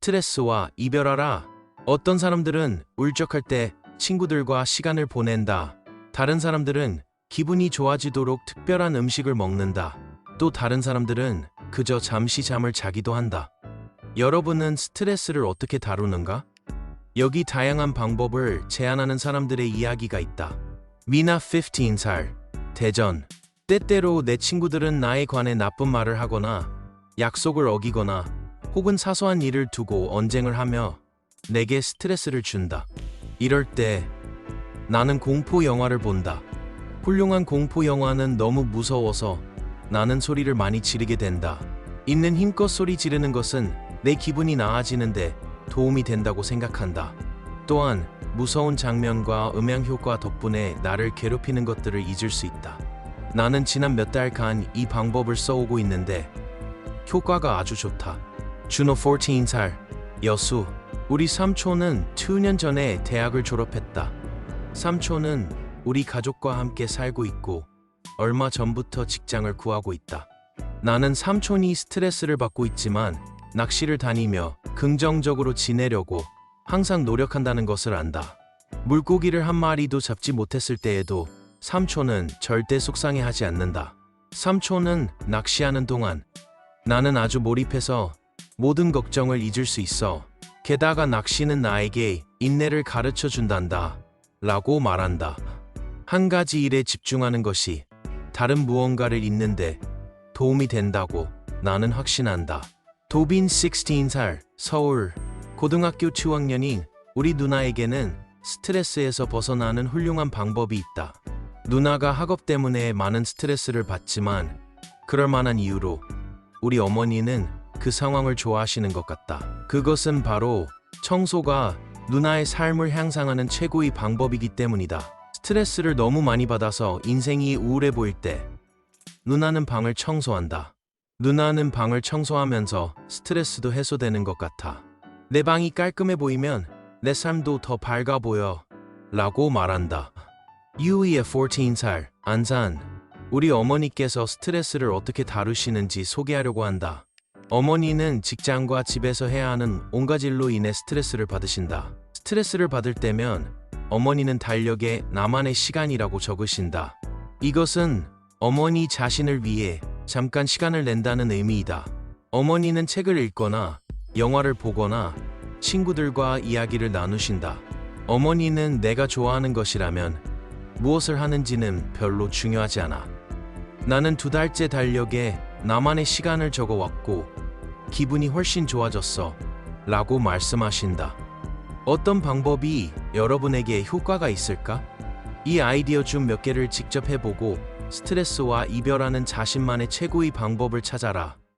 스트레스와 이별하라. 어떤 사람들은 울적할 때 친구들과 시간을 보낸다. 다른 사람들은 기분이 좋아지도록 특별한 음식을 먹는다. 또 다른 사람들은 그저 잠시 잠을 자기도 한다. 여러분은 스트레스를 어떻게 다루는가? 여기 다양한 방법을 제안하는 사람들의 이야기가 있다. 미나 15살, 대전. 때때로 내 친구들은 나에 관해 나쁜 말을 하거나 약속을 어기거나 혹은 사소한 일을 두고 언쟁을 하며 내게 스트레스를 준다. 이럴 때 나는 공포 영화를 본다. 훌륭한 공포 영화는 너무 무서워서 나는 소리를 많이 지르게 된다. 있는 힘껏 소리 지르는 것은 내 기분이 나아지는데 도움이 된다고 생각한다. 또한 무서운 장면과 음향 효과 덕분에 나를 괴롭히는 것들을 잊을 수 있다. 나는 지난 몇 달간 이 방법을 써오고 있는데 효과가 아주 좋다. 준호 14살 여수 우리 삼촌은 2년 전에 대학을 졸업했다. 삼촌은 우리 가족과 함께 살고 있고 얼마 전부터 직장을 구하고 있다. 나는 삼촌이 스트레스를 받고 있지만 낚시를 다니며 긍정적으로 지내려고 항상 노력한다는 것을 안다. 물고기를 한 마리도 잡지 못했을 때에도 삼촌은 절대 속상해하지 않는다. 삼촌은 낚시하는 동안 나는 아주 몰입해서 모든 걱정을 잊을 수 있어. 게다가 낚시는 나에게 인내를 가르쳐 준단다. 라고 말한다. 한 가지 일에 집중하는 것이 다른 무언가를 잊는데 도움이 된다고 나는 확신한다. 도빈 16살 서울 고등학교 2학년인 우리 누나에게는 스트레스에서 벗어나는 훌륭한 방법이 있다. 누나가 학업 때문에 많은 스트레스를 받지만 그럴 만한 이유로 우리 어머니는 그 상황을 좋아하시는 것 같다. 그것은 바로 청소가 누나의 삶을 향상하는 최고의 방법이기 때문이다. 스트레스를 너무 많이 받아서 인생이 우울해 보일 때 누나는 방을 청소한다. 누나는 방을 청소하면서 스트레스도 해소되는 것 같아. 내 방이 깔끔해 보이면 내 삶도 더 밝아 보여. 라고 말한다. 유이의 14살, 안산. 우리 어머니께서 스트레스를 어떻게 다루시는지 소개하려고 한다. 어머니는 직장과 집에서 해야 하는 온갖 일로 인해 스트레스를 받으신다. 스트레스를 받을 때면 어머니는 달력에 나만의 시간이라고 적으신다. 이것은 어머니 자신을 위해 잠깐 시간을 낸다는 의미이다. 어머니는 책을 읽거나 영화를 보거나 친구들과 이야기를 나누신다. 어머니는 내가 좋아하는 것이라면 무엇을 하는지는 별로 중요하지 않아. 나는 두 달째 달력에 나만의 시간을 적어 왔고 기분이 훨씬 좋아졌어. 라고 말씀하신다. 어떤 방법이 여러분에게 효과가 있을까? 이 아이디어 중 몇 개를 직접 해보고 스트레스와 이별하는 자신만의 최고의 방법을 찾아라.